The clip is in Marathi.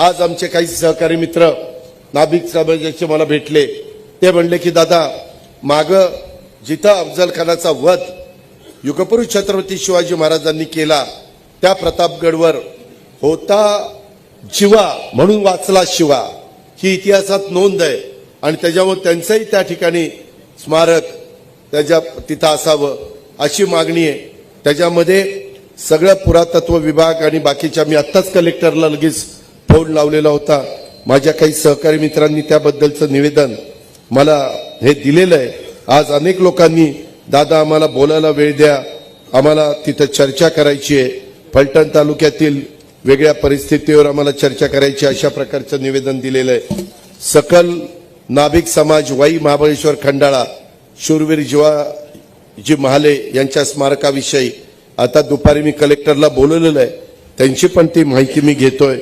आज आमचे काही सहकारी मित्र नाभिक समाजाचे मला भेटले. ते म्हणले की दादा माग जिथं अफजल खानाचा वध युगपुरुष छत्रपती शिवाजी महाराजांनी केला त्या प्रतापगडवर होता जिवा म्हणून वाचला शिवा. ही इतिहासात नोंद आहे आणि त्याच्यामुळे त्यांचंही त्या ठिकाणी स्मारक त्याच्या तिथं असावं अशी मागणी आहे. त्याच्यामध्ये सगळं पुरातत्व विभाग आणि बाकीच्या मी आत्ताच कलेक्टरला लगेच फोन लावलेला होता. माझ्या काही सहकारी मित्रांनी त्याबद्दलचं निवेदन मला हे दिलेलं आहे. आज अनेक लोकांनी दादा आम्हाला बोलायला वेळ द्या. आम्हाला तिथं चर्चा करायची आहे. फलटण तालुक्यातील वेगळ्या परिस्थितीवर आम्हाला चर्चा करायची अशा प्रकारचं निवेदन दिलेलं आहे. सकल नाभिक समाज वाई महाबळेश्वर खंडाळा शूरवीर जीवाजी महाले यांच्या स्मारकाविषयी आता दुपारी मी कलेक्टरला बोलवलेलं आहे. त्यांची पण ती माहिती मी घेतोय.